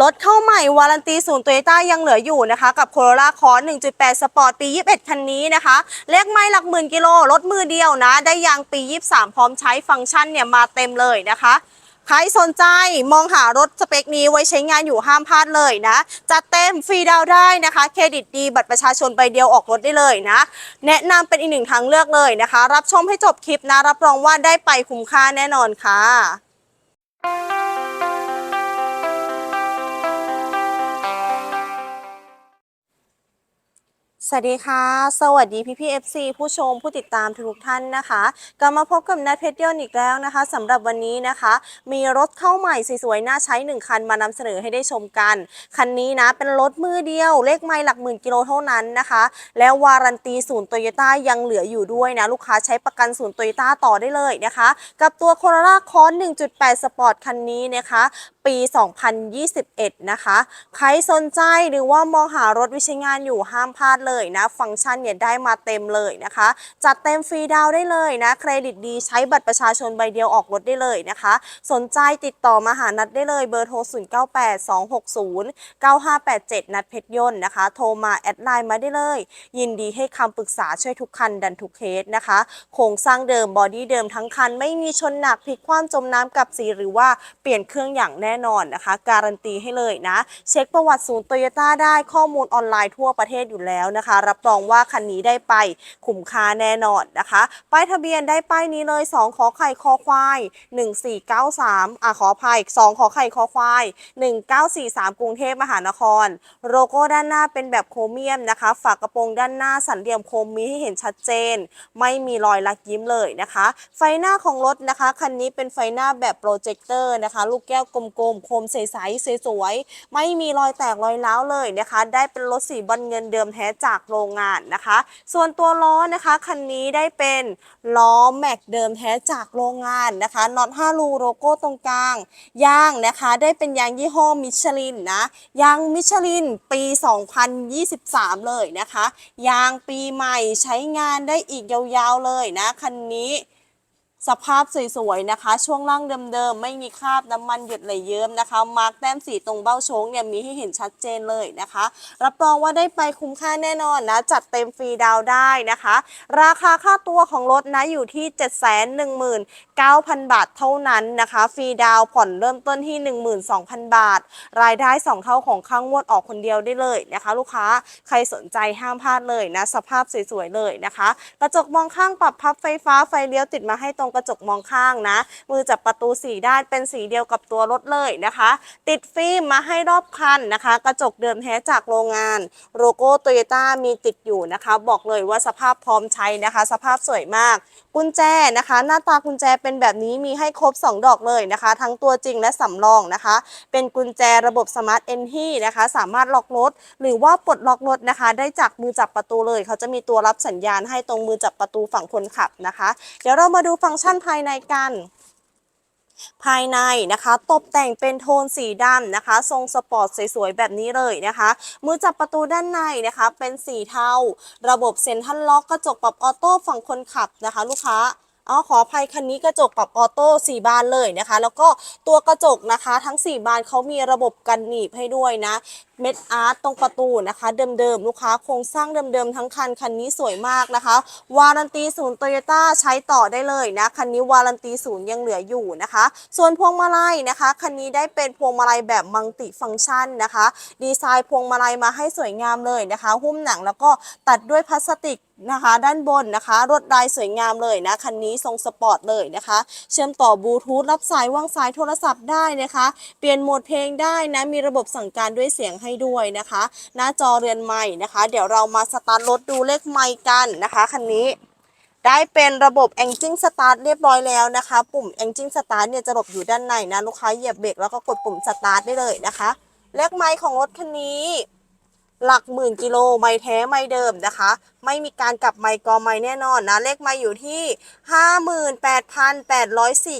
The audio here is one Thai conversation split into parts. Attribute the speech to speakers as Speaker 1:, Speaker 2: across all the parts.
Speaker 1: รถเข้าใหม่วารันตีศูนย์โตโยต้ายังเหลืออยู่นะคะ กับ Corolla Cross 1.8 Sport ปี 21 คันนี้นะคะ เลขไม่หลักหมื่นกิโลรถมือเดียวนะ ได้ยางปี 23 พร้อมใช้ฟังก์ชันเนี่ยมาเต็มเลยนะคะใครสนใจมองหารถสเปคนี้ไว้ใช้งานอยู่ห้ามพลาดเลยนะจัดเต็มฟรีดาวได้นะคะ เครดิตดีบัตรประชาชนใบเดียวออกรถได้เลยนะ แนะนำเป็นอีกหนึ่งทางเลือกเลยนะคะ รับชมให้จบคลิปนะ รับรองว่าได้ไปคุ้มค่าแน่นอนค่ะ สวัสดีค่ะ สวัสดีพี่พี่ FC ผู้ชมผู้ติดตามทุกท่านนะคะกลับมาพบกับนัทเพชรยนอีกแล้วนะคะสำหรับวันนี้นะคะ มีรถเข้าใหม่สวยๆน่าใช้ 1 คันมานำเสนอให้ได้ชมกัน คันนี้นะเป็นรถมือเดียว เลขไม่หลักหมื่นกิโลเท่านั้นนะคะ แล้ววารันตีศูนย์โตโยต้ายังเหลืออยู่ด้วยนะ ลูกค้าใช้ประกันศูนย์โตโยต้าต่อได้เลยนะคะ กับตัว Corolla Cross 1.8 Sport คันนี้นะคะ ปี 2021 นะคะ ใครสนใจหรือว่ามองหารถวิใช้งานอยู่ห้ามพลาดเลยนะ ฟังก์ชันเนี่ยได้มาเต็มเลยนะคะ จัดเต็มฟรีดาวได้เลยนะ เครดิตดีใช้บัตรประชาชนใบเดียวออกรถได้เลยนะคะ สนใจติดต่อมาหานัดได้เลยเบอร์โทร 0982609587 นัดเพชรยนต์นะคะ โทรมาแอดไลน์มาได้เลย ยินดีให้คำปรึกษาช่วยทุกคันดันทุกเคสนะคะ โครงสร้างเดิมบอดี้เดิมทั้งคัน ไม่มีชนหนักพลิกคว่ำจมน้ำกับสีหรือว่าเปลี่ยนเครื่องอย่างแน่น่นอนนะคะ การันตีให้เลยนะ เช็คประวัติศูนย์โตโยต้าได้ข้อมูลออนไลน์ทั่วประเทศอยู่แล้วนะคะ รับรองว่าคันนี้ได้ไปคุ้มค่าแน่นอนนะคะ ป้ายทะเบียนได้ป้ายนี้เลย 2 ขอไข่คอควาย 1493อะขออภัย 2 ขอไข่คอควาย 1943 กรุงเทพมหานคร โลโก้ด้านหน้าเป็นแบบโครเมียมนะคะ ฝากระโปรงด้านหน้าสันเหลี่ยมโคมมีให้เห็นชัดเจน ไม่มีรอยลักยิ้มเลยนะคะ ไฟหน้าของรถนะคะ คันนี้เป็นไฟหน้าแบบโปรเจคเตอร์นะคะ ลูกแก้วกลมๆคมใสๆสวยๆไม่มีรอยแตกรอยร้าวเลยนะคะ ได้เป็นรถสีบอลเงินเดิมแท้จากโรงงานนะคะ ส่วนตัวล้อนะคะคันนี้ได้เป็นล้อแม็กเดิมแท้จากโรงงานนะคะน็อต5รูโลโก้ตรงกลางยางนะคะได้เป็นยางยี่ห้อมิชลินนะยางมิชลินปี 2023 เลยนะคะ ยางปีใหม่ใช้งานได้อีกยาวๆเลยนะคันนี้ สภาพสวยๆนะคะ ช่วงล่างเดิมๆ ไม่มีคราบน้ำมันหยดไหลเยิ้มนะคะ มาร์กแต้มสีตรงเบ้าโชงเนี่ยมีให้เห็นชัดเจนเลยนะคะ รับรองว่าได้ไปคุ้มค่าแน่นอนนะ จัดเต็มฟรีดาวได้นะคะ ราคาค่าตัวของรถนะอยู่ที่ 719,000 บาทเท่านั้นนะคะ ฟรีดาวผ่อนเริ่มต้นที่ 12,000 บาท รายได้ 2 เท่าของค่างวดออกคนเดียวได้เลยนะคะ ลูกค้าใครสนใจห้ามพลาดเลยนะ สภาพสวยๆเลยนะคะ กระจกมองข้างปรับพับไฟฟ้าไฟเลี้ยวติดมาให้ตรงกระจกมองข้างนะ มือจับประตูสีด้านเป็นสีเดียวกับตัวรถเลยนะคะ ติดฟิล์มมาให้รอบคันนะคะ กระจกเดิมแท้จากโรงงานโลโก้โตโยต้ามีติดอยู่นะคะ บอกเลยว่าสภาพพร้อมใช้นะคะ สภาพสวยมาก กุญแจนะคะ หน้าตากุญแจเป็นแบบนี้มีให้ครบ 2 ดอกเลยนะคะ ทั้งตัวจริงและสำรองนะคะ เป็นกุญแจระบบสมาร์ทเอนที่นะคะ สามารถล็อกรถ หรือว่าปลดล็อกรถนะคะ ได้จากมือจับประตูเลย เขาจะมีตัวรับสัญญาณให้ตรงมือจับประตูฝั่งคนขับนะคะ เดี๋ยวเรามาดูฟังก์ชันภายในกัน ภายในนะคะ ตกแต่งเป็นโทนสีดำนะคะ ทรงสปอร์ตสวยๆแบบนี้เลยนะคะ มือจับประตูด้านในนะคะ เป็นสีเทา ระบบเซ็นทรัลล็อกกระจกปรับออโต้ฝั่งคนขับนะคะ ลูกค้า อ๋อขออภัยคันนี้กระจกปรับออโต้สี่บานเลยนะคะ แล้วก็ตัวกระจกนะคะ ทั้ง 4 บานเขามีระบบกันหนีบให้ด้วยนะเม็ดอาร์ตตรงประตูนะคะ เดิมๆ ลูกค้าโครงสร้างเดิมๆ ทั้งคัน คันนี้สวยมากนะคะ วารันตีศูนย์โตโยต้าใช้ต่อได้เลยนะ คันนี้วารันตีศูนย์ยังเหลืออยู่นะคะ ส่วนพวงมาลัยนะคะ คันนี้ได้เป็นพวงมาลัยแบบมัลติฟังก์ชันนะคะ ดีไซน์พวงมาลัยมาให้สวยงามเลยนะคะ หุ้มหนังแล้วก็ตัดด้วยพลาสติก นะคะ ด้านบนนะคะรวดลายสวยงามเลยนะคันนี้ทรงสปอร์ตเลยนะคะ เชื่อมต่อบลูทูธรับสายวางสายโทรศัพท์ได้นะคะ เปลี่ยนโหมดเพลงได้นะมีระบบสั่งการด้วยเสียงให้ด้วยนะคะ หน้าจอเรือนใหม่นะคะ เดี๋ยวเรามาสตาร์ทรถดูเลขไมค์กันนะคะคันนี้ได้เป็นระบบ Engine Start เรียบร้อยแล้วนะคะ ปุ่ม Engine Start เนี่ยจะหลบอยู่ด้านในนะลูกค้าเหยียบเบรกแล้วก็กดปุ่ม Start ได้เลยนะคะ เลขไมค์ของรถคันนี้ หลักหมื่นกิโลไม้แท้ไม้เดิมนะคะ ไม่มีการกลับไมค์กอไม้แน่นอนนะ เลขไม้อยู่ที่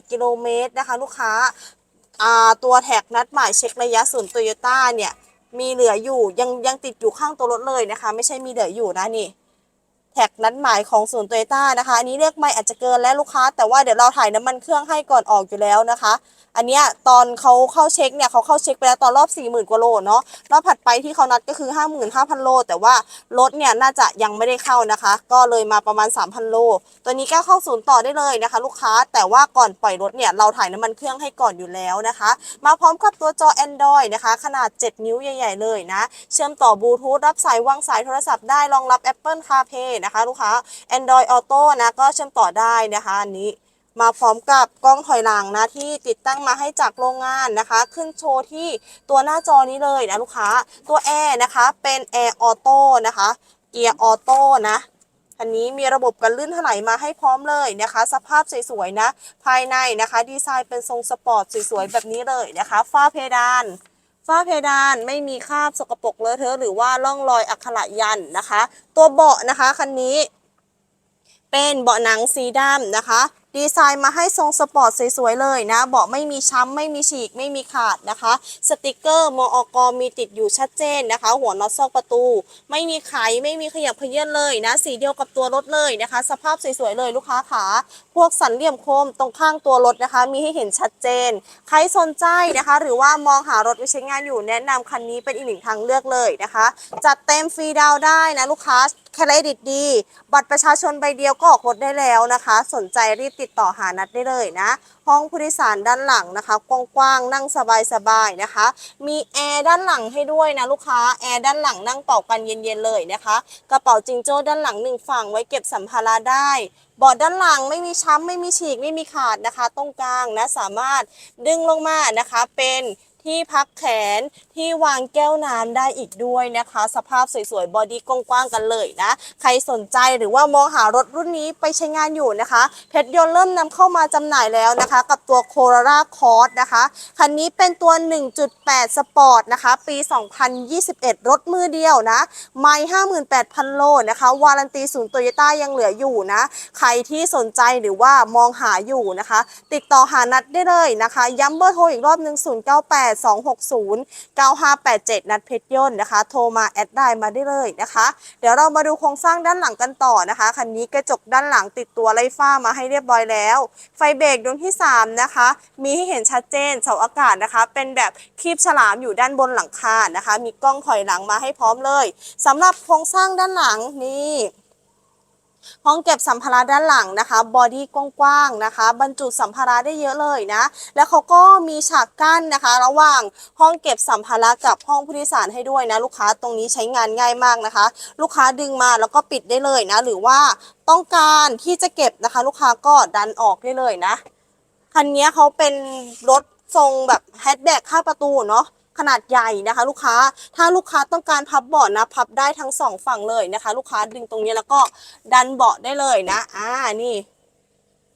Speaker 1: 58,804 กิโลเมตรนะคะ ลูกค้าาตัวแท็กนัดหมายเช็คระยะศูนย์โตโยต้าเนี่ยมีเหลืออยู่ยังยังติดอยู่ข้างตัวรถเลยนะคะ ไม่ใช่มีเหลืออยู่นะนี่ แท็กนัดหมายของศูนย์โตโยต้านะคะอันนี้เรียกไม่อาจจะเกินและลูกค้า แต่ว่าเดี๋ยวเราถ่ายน้ำมันเครื่องให้ก่อนออกอยู่แล้วนะคะ อันเนี้ยตอนเขาเข้าเช็คเนี่ยเขาเข้าเช็คไปแล้วตอนรอบ 40,000กว่าโลเนาะรอบถัดไปที่เขานัดก็คือ 55,000 โล แต่ว่ารถเนี่ยน่าจะยังไม่ได้เข้านะคะ ก็เลยมาประมาณ 3,000 โล ตัวนี้ก็เข้าศูนย์ต่อได้เลยนะคะ ลูกค้าแต่ว่าก่อนปล่อยรถเนี่ยเราถ่ายน้ำมันเครื่องให้ก่อนอยู่แล้วนะคะ มาพร้อมกับตัวจอ Android นะคะ ขนาด 7 นิ้วใหญ่ ๆ เลยนะ เชื่อมต่อบลูทูธรับสายวางสายโทรศัพท์ได้รองรับ Apple CarPlay นะคะ ลูกค้า Android Auto นะก็เชื่อมต่อได้นะคะอันนี้มาพร้อมกับกล้องถอยหลังนะที่ติดตั้งมาให้จากโรงงานนะคะ ขึ้นโชว์ที่ตัวหน้าจอนี้เลยนะลูกค้าตัวแอร์นะคะเป็นแอร์ออโต้นะคะเกียร์ออโต้นะอันนี้มีระบบกันลื่นถลายมาให้พร้อมเลยนะคะ สภาพสวยๆนะ ภายในนะคะ ดีไซน์เป็นทรงสปอร์ตสวยๆแบบนี้เลยนะคะฝ้าเพดาน ฝ้าเพดานไม่มีคราบสกปรกเลอะเทอะหรือว่าร่องรอยอักขระยันนะคะ ตัวเบาะนะคะคันนี้ เป็นเบาะหนังสีดำนะคะ ดีไซน์มาให้ทรงสปอร์ตสวยๆเลยนะเบาะไม่มีช้ำไม่มีฉีกไม่มีขาดนะคะ สติกเกอร์มออกมีติดอยู่ชัดเจนนะคะ หัวน็อตซอกประตู ไม่มีไขไม่มีขยับเขยื่นเลยนะ สีเดียวกับตัวรถเลยนะคะ สภาพสวยๆเลยลูกค้าขาพวกสันเหลี่ยมโคมตรงข้างตัวรถนะคะ มีให้เห็นชัดเจน ใครสนใจนะคะ หรือว่ามองหารถไว้ใช้งานอยู่แนะนำคันนี้เป็นอีกหนึ่งทางเลือกเลยนะคะ จัดเต็มฟรีดาวได้นะลูกค้าเครดิตดี บัตรประชาชนใบเดียวก็ออกรถได้แล้วนะคะ สนใจรีบติดต่อหานัดได้เลยนะ ห้องผู้โดยสารด้านหลังนะคะ กว้างๆนั่งสบายๆนะคะ มีแอร์ด้านหลังให้ด้วยนะลูกค้าแอร์ด้านหลังนั่งเป่ากันเย็นๆเลยนะคะ กระเป๋าจิงโจ้ด้านหลังหนึ่งฝั่งไว้เก็บสัมภาระได้บอดด้านหลังไม่มีช้ำไม่มีฉีกไม่มีขาดนะคะ ตรงกลางนะสามารถดึงลงมานะคะ เป็น ที่พักแขนที่วางแก้วน้ำได้อีกด้วยนะคะ สภาพสวยๆ บอดี้กว้างๆกันเลยนะ ใครสนใจหรือว่ามองหารถรุ่นนี้ไปใช้งานอยู่นะคะ เพชรยนต์เริ่มนำเข้ามาจำหน่ายแล้วนะคะ กับตัว Corolla Cross นะคะ คันนี้เป็นตัว 1.8 สปอร์ตนะคะ ปี 2021 รถมือเดียวนะ ไม่58,000 โลนะคะ วารันตีศูนย์โตโยต้ายังเหลืออยู่นะ ใครที่สนใจหรือว่ามองหาอยู่นะคะ ติดต่อหานัดได้เลยนะคะ ย้ำเบอร์โทรอีกรอบหนึ่ง098 260 9587 นัดเพชรยนต์นะคะ โทรมาแอดไลน์มาได้เลยนะคะ เดี๋ยวเรามาดูโครงสร้างด้านหลังกันต่อนะคะคันนี้กระจกด้านหลังติดตัวไล่ฟ้ามาให้เรียบร้อยแล้ว ไฟเบรกดวงที่ 3 นะคะ มีให้เห็นชัดเจนเสาอากาศนะคะ เป็นแบบคีบฉลามอยู่ด้านบนหลังคานะคะ มีกล้องถอยหลังมาให้พร้อมเลยสำหรับโครงสร้างด้านหลังนี่ ห้องเก็บสัมภาระด้านหลังนะคะบอดี้กว้างๆนะคะ บรรจุสัมภาระได้เยอะเลยนะ แล้วเขาก็มีฉากกั้นนะคะ ระหว่างห้องเก็บสัมภาระกับห้องผู้โดยสารให้ด้วยนะ ลูกค้าตรงนี้ใช้งานง่ายมากนะคะ ลูกค้าดึงมาแล้วก็ปิดได้เลยนะ หรือว่าต้องการที่จะเก็บนะคะ ลูกค้าก็ดันออกได้เลยนะคันนี้เขาเป็นรถทรงแบบแฮชแบ็กข้าประตูเนาะ ขนาดใหญ่นะคะ ลูกค้า ถ้าลูกค้าต้องการพับเบาะนะ พับได้ทั้งสองฝั่งเลยนะคะ ลูกค้าดึงตรงนี้แล้วก็ดันเบาะได้เลยนะ อ่า นี่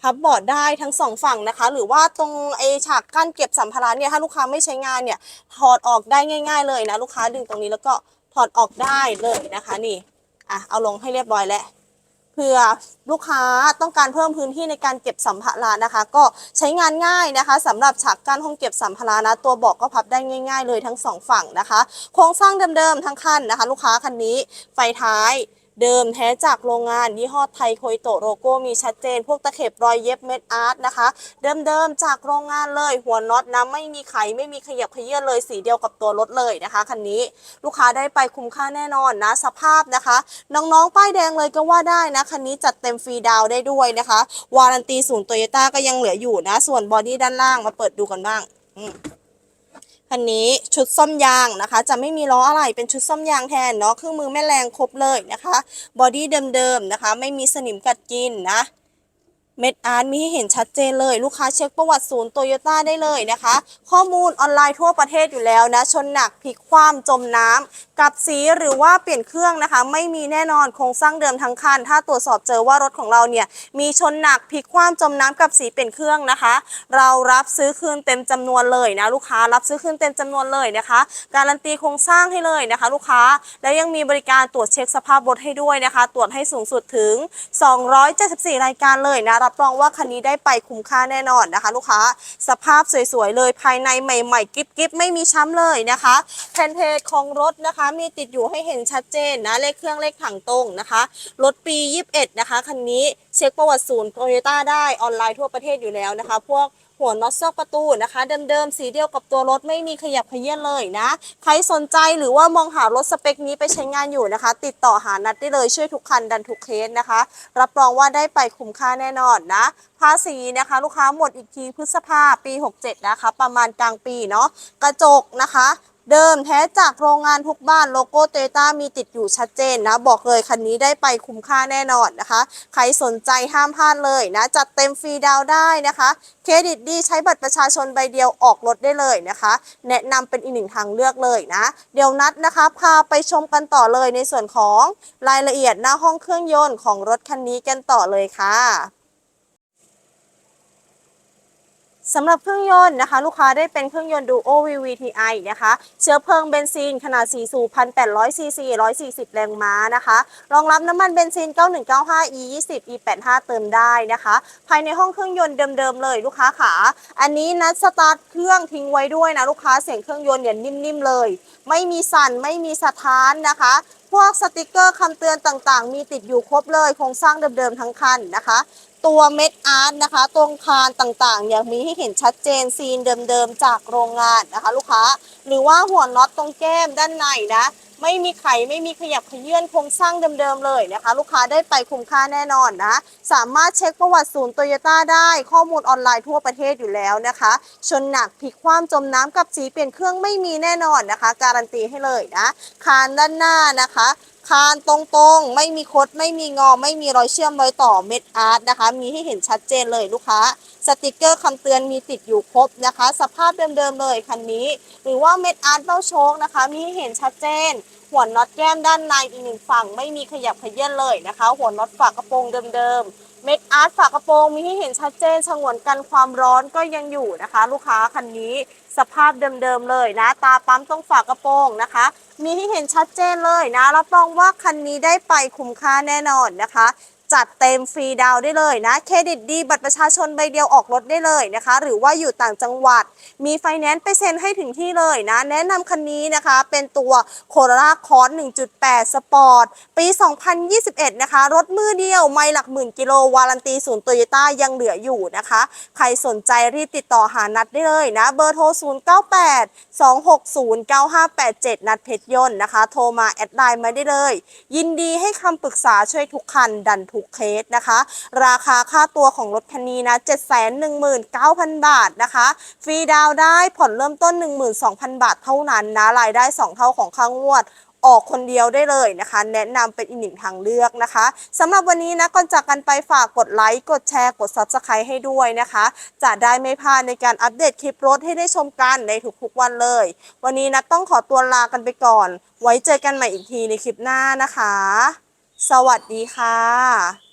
Speaker 1: พับเบาะได้ทั้งสองฝั่งนะคะ หรือว่าตรงไอฉากกั้นเก็บสัมภาระเนี่ยถ้าลูกค้าไม่ใช้งานเนี่ยถอดออกได้ง่าย ๆ เลยนะ ลูกค้าดึงตรงนี้แล้วก็ถอดออกได้เลยนะคะ นี่อะเอาลงให้เรียบร้อยแล้ว ผื่อลูกค้าต้องการเพิ่มพื้นที่ในการเก็บสัมภาระนะคะ ก็ใช้งานง่ายนะคะสำหรับฉากกั้นห้องเก็บสัมภาระนะตัวเบอกก็พับได้ง่าย ๆ เลยทั้งสองฝั่งนะคะ โครงสร้างเดิมๆทั้งคันนะคะ ลูกค้าคันนี้ไฟท้าย เดิมแท้จากโรงงานยี่ห้อไทยโคยโตโลโก้มีชัดเจน พวกตะเข็บรอยเย็บเม็ดอาร์ตนะคะ เดิมๆจากโรงงานเลยหัวน็อตนะไม่มีไขไม่มีขยับขยื้อนเลยสีเดียวกับตัวรถเลยนะคะคันนี้ลูกค้าได้ไปคุ้มค่าแน่นอนนะสภาพนะคะ น้องๆ ป้ายแดงเลยก็ว่าได้นะคันนี้จัดเต็มฟรีดาวได้ด้วยนะคะ วารันตีศูนย์โตโยต้าก็ยังเหลืออยู่นะ ส่วนบอดี้ด้านล่างมาเปิดดูกันบ้างอื คันนี้ชุดซ่อมยางนะคะ จะไม่มีล้ออะไรเป็นชุดซ่อมยางแทนเนาะเครื่องมือแม่แรงครบเลยนะคะ บอดี้เดิมๆนะคะ ไม่มีสนิมกัดกินนะ เม็ดอาร์ตมีให้เห็นชัดเจนเลย ลูกค้าเช็คประวัติศูนย์โตโยต้าได้เลยนะคะ ข้อมูลออนไลน์ทั่วประเทศอยู่แล้วนะชนหนักพลิกคว่ำจมน้ำกับสีหรือว่าเปลี่ยนเครื่องนะคะ ไม่มีแน่นอนโครงสร้างเดิมทั้งคัน ถ้าตรวจสอบเจอว่ารถของเราเนี่ยมีชนหนักพลิกคว่ำจมน้ำกับสีเปลี่ยนเครื่องนะคะ เรารับซื้อคืนเต็มจำนวนเลยนะลูกค้ารับซื้อคืนเต็มจำนวนเลยนะคะ การันตีโครงสร้างให้เลยนะคะ ลูกค้าแล้วยังมีบริการตรวจเช็คสภาพรถให้ด้วยนะคะ ตรวจให้สูงสุดถึง 274 รายการเลยนะรับรับรองว่าคันนี้ได้ไปคุ้มค่าแน่นอนนะคะ ลูกค้าสภาพสวยๆเลยภายในใหม่ๆกิ๊บๆไม่มีช้ำเลยนะคะแผ่นเพจของรถนะคะ มีติดอยู่ให้เห็นชัดเจนนะเลขเครื่องเลขถังตรงนะคะรถปี 21 นะคะคันนี้เช็คประวัติศูนย์โตโยต้าได้ออนไลน์ทั่วประเทศอยู่แล้วนะคะ พวก หัวน็อตซอกประตูนะคะ เดิมๆสีเดียวกับตัวรถไม่มีขยับขยื่นเลยนะ ใครสนใจหรือว่ามองหารถสเปคนี้ไปใช้งานอยู่นะคะ ติดต่อหานัดได้เลยช่วยทุกคันดันทุกเคสนะคะ รับรองว่าได้ไปคุ้มค่าแน่นอนนะ ภาษีนะคะ ลูกค้าหมดอีกทีพฤษภาปี 67 นะคะ ประมาณกลางปีเนาะกระจกนะคะ เดิมแท้จากโรงงานทุกบ้านโลโก้เตต้ามีติดอยู่ชัดเจนนะ บอกเลยคันนี้ได้ไปคุ้มค่าแน่นอนนะคะ ใครสนใจห้ามพลาดเลยนะ จัดเต็มฟรีดาวได้นะคะ เครดิตดีใช้บัตรประชาชนใบเดียวออกรถได้เลยนะคะ แนะนำเป็นอีกหนึ่งทางเลือกเลยนะ เดี๋ยวนัดนะคะพาไปชมกันต่อเลยในส่วนของรายละเอียดหน้าห้องเครื่องยนต์ของรถคันนี้กันต่อเลยค่ะ สำหรับเครื่องยนต์นะคะ ลูกค้าได้เป็นเครื่องยนต์ Duo VVTi นะคะ เชื้อเพลิงเบนซินขนาด4สูบ1,800ซีซี140 แรงม้านะคะ รองรับน้ำมันเบนซิน 9195 E 20 E 85เติมได้นะคะ ภายในห้องเครื่องยนต์เดิมๆเลยลูกค้าขาอันนี้นัดสตาร์ทเครื่องทิ้งไว้ด้วยนะลูกค้าเสียงเครื่องยนต์เนี่ยนิ่มๆเลย ไม่มีสั่นไม่มีสะท้านนะคะพวกสติกเกอร์คำเตือนต่างๆ มีติดอยู่ครบเลยโครงสร้างเดิมๆทั้งคันนะคะ ตัวเม็ดอาร์ตนะคะ ตรงคานต่างๆเนี่ยมีให้เห็นชัดเจนซีนเดิมๆ จากโรงงานนะคะ ลูกค้า หรือว่าหัวน็อตตรงแก้มด้านในนะ ไม่มีไขไม่มีขยับขยื่นโครงสร้างเดิมๆเลยนะคะ ลูกค้าได้ไปคุ้มค่าแน่นอนนะ สามารถเช็คประวัติศูนย์โตโยต้าได้ข้อมูลออนไลน์ทั่วประเทศอยู่แล้วนะคะ ชนหนักพลิกคว่ำจมน้ำกับสีเปลี่ยนเครื่องไม่มีแน่นอนนะคะ การันตีให้เลยนะคานด้านหน้านะคะ คานตรงๆ ไม่มีคดไม่มีงอ ไม่มีรอยเชื่อมรอยต่อเม็ดอาร์ตนะคะ มีให้เห็นชัดเจนเลยลูกค้า สติกเกอร์คำเตือนมีติดอยู่ครบนะคะ สภาพเดิมๆเลยคันนี้ หรือว่าเม็ดอาร์ตเบ้าโชคนะคะ มีให้เห็นชัดเจน หัวน็อตแก้มด้านในอีกหนึ่งฝั่ง ไม่มีขยับขยื่นเลยนะคะ หัวน็อตฝากระโปรงเดิมๆ เม็ดอาร์ตฝากระโปรงมีให้เห็นชัดเจนฉงวนกันความร้อนก็ยังอยู่นะคะ ลูกค้าคันนี้สภาพเดิมๆเลยนะ ตาปั๊มต้องฝากระโปรงนะคะ มีให้เห็นชัดเจนเลยนะรับรองว่าคันนี้ได้ไปคุ้มค่าแน่นอนนะคะ จัดเต็มฟรีดาวได้เลยนะเครดิตดีบัตรประชาชนใบเดียวออกรถได้เลยนะคะ หรือว่าอยู่ต่างจังหวัด มีไฟแนนซ์ไปเซ็นให้ถึงที่เลยนะ แนะนำคันนี้นะคะ เป็นตัวโคโรล่าคอร์1.8 สปอร์ต ปี 2021 นะคะ รถมือเดียว ไม่หลักหมื่นกิโล วารันตีศูนย์โตโยต้ายังเหลืออยู่นะคะ ใครสนใจรีบติดต่อหานัดได้เลยนะ เบอร์โทร 098 260 9587 นัดเพชรยนต์นะคะ โทรมาแอดไลน์มาได้เลย ยินดีให้คำปรึกษาช่วยทุกคันดันทุกเคสนะคะ ราคาค่าตัวของรถคันนี้นะ 719,000 บาทนะคะ ฟรีดาวได้ผ่อนเริ่มต้น 12,000 บาทเท่านั้นนะ รายได้ 2 เท่าของค่างวดออกคนเดียวได้เลยนะคะ แนะนำเป็นอีกหนึ่งทางเลือกนะคะสำหรับวันนี้นะก่อนจากกันไปฝากกดไลค์กดแชร์กด Subscribe ให้ด้วยนะคะ จะได้ไม่พลาดในการอัปเดตคลิปรถให้ได้ชมกันในทุกๆวันเลย วันนี้นะต้องขอตัวลากันไปก่อน ไว้เจอกันใหม่อีกทีในคลิปหน้านะคะ สวัสดีค่ะ